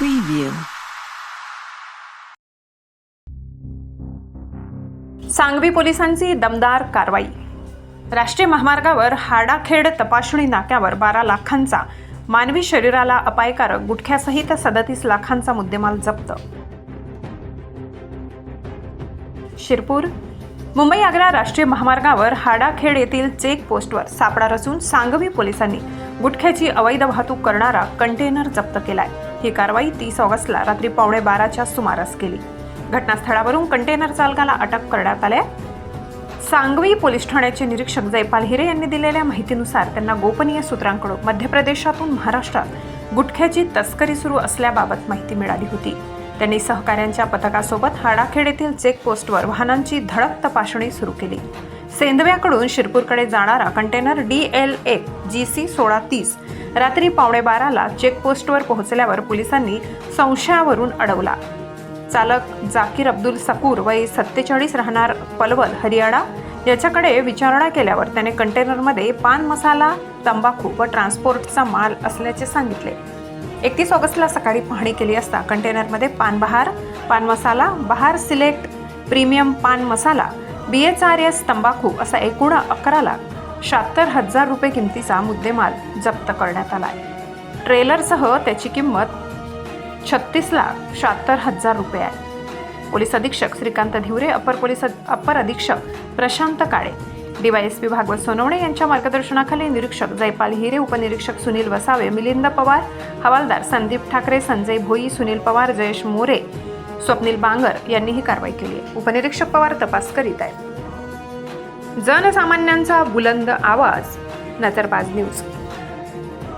Preview. Sangvi पोलिसांची दमदार कारवाई. राष्ट्रीय महामार्गावर हाडाखेड तपासणी नाक्यावर बारा लाखांचा मानवी शरीराला अपायकारक गुटख्यासहित सदतीस लाखांचा मुद्देमाल जप्त. शिरपूर मुंबई आग्रा राष्ट्रीय महामार्गावर हाडाखेड येथील चेक पोस्टवर सापडा रचून सांगवी पोलिसांनी गुटख्याची अवैध वाहतूक करणारा कंटेनर जप्त केलाय. ही कारवाई तीस ऑगस्टला रात्री पावणे बाराच्या सुमारास केली. घटनास्थळावरून कंटेनर चालकाला अटक करण्यात आल्या. सांगवी पोलीस ठाण्याचे निरीक्षक जयपाल हिरे यांनी दिलेल्या माहितीनुसार त्यांना गोपनीय सूत्रांकडून मध्य प्रदेशातून महाराष्ट्रात गुटख्याची तस्करी सुरू असल्याबाबत माहिती मिळाली होती. त्यांनी सहकाऱ्यांच्या पथकासोबत हाडाखेड येथील चेकपोस्टवर वाहनांची धडक तपासणी सुरू केली. सेंदव्याकडून शिरपूरकडे जाणारा कंटेनर डी एल एक जी सी सोळा तीस रात्री पावणे बाराला चेकपोस्टवर पोहोचल्यावर पोलिसांनी संशयावरून अडवला. चालक जाकीर अब्दुल सकूर वय सत्तेचाळीस राहणार पलवल हरियाणा. याच्याकडे विचारणा केल्यावर त्याने कंटेनरमध्ये पान मसाला तंबाखू व ट्रान्सपोर्टचा माल असल्याचे सांगितले. एकतीस ऑगस्टला सकाळी पाहणी केली असता कंटेनरमध्ये पानबहार पान मसाला Bahar select premium pan masala B H R S तंबाखू असा एकूण अकरा लाख शहात्तर हजार रुपये किमतीचा मुद्देमाल जप्त करण्यात आला आहे ट्रेलरसह त्याची किंमत छत्तीस लाख शहात्तर हजार रुपये आहे. पोलीस अधीक्षक श्रीकांत धिवरे अपर पोलीस अपर अधीक्षक Prashant Kale D Y S P Bhagwat Sonawane यांच्या मार्गदर्शनाखाली निरीक्षक जयपाल हिरे उपनिरीक्षक सुनील वसावे मिलिंद पवार हवालदार संदीप ठाकरे संजय भोई सुनील पवार जयेश मोरे स्वप्नील बांगर यांनी ही कारवाई केली आहे. उपनिरीक्षक पवार तपास करीत आहेत. जनसामान्यांचा बुलंद आवाज नजरबाज न्यूज.